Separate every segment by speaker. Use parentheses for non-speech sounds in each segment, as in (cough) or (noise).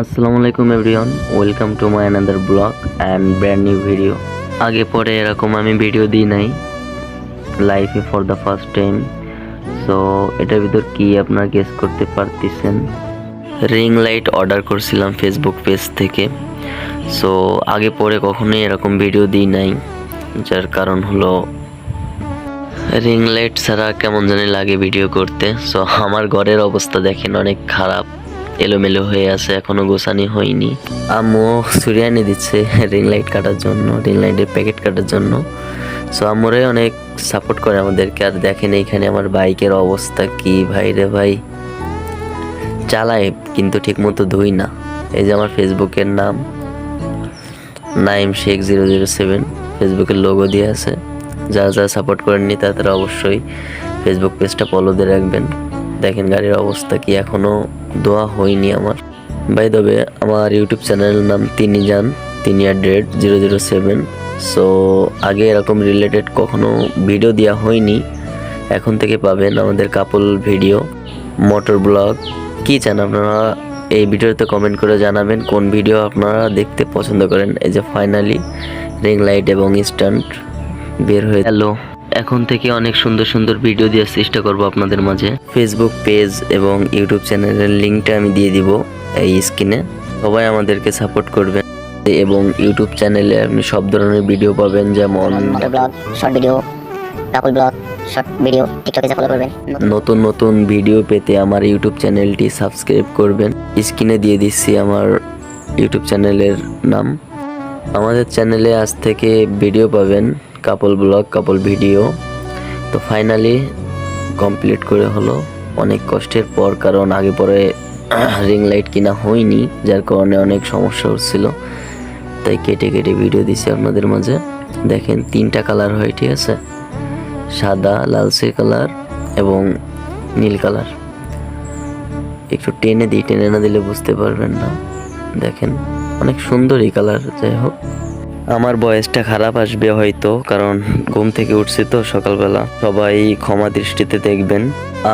Speaker 1: আসসালামু আলাইকুম everyone, welcome to my another vlog and brand new video. আগে পরে এরকম আমি ভিডিও দিই নাই, লাইফে for the first time. So, এটার ভিতর কি আপনার গেস করতে পারতেছেন? রিং লাইট অর্ডার করছিলাম ফেসবুক পেজ থেকে। সো, আগে পরে কখনোই এরকম ভিডিও দিই নাই, যার কারণ হলো রিং লাইট ছাড়া কেমন জানি লাগে ভিডিও করতে। সো, আমার ঘরের অবস্থা দেখেন অনেক খারাপ। এলোমেলো হয়ে আছে, এখনও গোছানি হয়নি। আম্মু সুরিয়ানি দিচ্ছে রিং লাইট কাটার জন্য রিং লাইটের প্যাকেট কাটার জন্য। সো আম্মুরে অনেক সাপোর্ট করে আমাদেরকে, আর দেখেন এইখানে আমার বাইকের অবস্থা কি, ভাই রে ভাই। চালাই কিন্তু ঠিকমতো ধুই না। এই যে আমার ফেসবুকের নাম, Naim Sheikh zero zero seven, ফেসবুকের লোগো দিয়ে আছে। যারা যারা সাপোর্ট করেননি তারা অবশ্যই ফেসবুক পেজটা ফলো দিয়ে রাখবেন। দেখেন গাড়ির অবস্থা কি এখনও দোয়া হয়নি আমার। বাই তবে আমার ইউটিউব চ্যানেলের নাম তিনি যান তিনি date zero zero seven. So আগে এরকম রিলেটেড কখনো ভিডিও দেওয়া হয়নি। এখন থেকে পাবেন আমাদের কাপল ভিডিও মোটর ব্লগ কী চান আপনারা এই ভিডিওতে কমেন্ট করে জানাবেন, কোন ভিডিও আপনারা দেখতে পছন্দ করেন? এই যে ফাইনালি রিং লাইট এবং স্ট্যান্ড বের হয়ে হ্যালো এখন থেকে অনেক সুন্দর সুন্দর ভিডিও দেওয়ার চেষ্টা করব আপনাদের মাঝে। ফেসবুক পেজ এবং ইউটিউব চ্যানেলের লিঙ্কটা আমি দিয়ে দিব এই স্ক্রিনে সবাই আমাদেরকে সাপোর্ট করবেন এবং ইউটিউব চ্যানেলে আপনি সব ধরনের ভিডিও পাবেন যেমন
Speaker 2: vlog short video couple vlog short video টিকটকে ফলো করবেন।
Speaker 1: নতুন নতুন ভিডিও পেতে আমার ইউটিউব চ্যানেলটি সাবস্ক্রাইব করবেন। স্ক্রিনে দিয়ে দিচ্ছি আমার ইউটিউব চ্যানেলের নাম। আমাদের চ্যানেলে আজ থেকে ভিডিও পাবেন কাপল ব্লগ কাপল ভিডিও তো ফাইনালি কমপ্লিট করে হলো। অনেক কষ্টের পর, কারণ আগে পরে (clears throat) রিং লাইট কিনা হয়নি, যার কারণে অনেক সমস্যা হচ্ছিল। তাই কেটে কেটে ভিডিও দিছি আপনাদের মাঝে। দেখেন, তিনটা কালার হয়, ঠিক আছে? সাদা, লালচে কালার এবং নীল কালার একটু টেনে দিই, টেনে না দিলে বুঝতে পারবেন না। দেখেন, অনেক সুন্দর এই কালার যাই হোক। আমার বয়সটা খারাপ আসবে হয়তো, কারণ ঘুম থেকে উঠছি তো সকালবেলা। সবাই ক্ষমা দৃষ্টিতে দেখবেন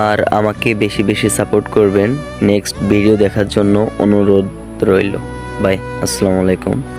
Speaker 1: আর আমাকে বেশি বেশি সাপোর্ট করবেন। নেক্সট ভিডিও দেখার জন্য অনুরোধ রইল। বাই, আসসালামু আলাইকুম।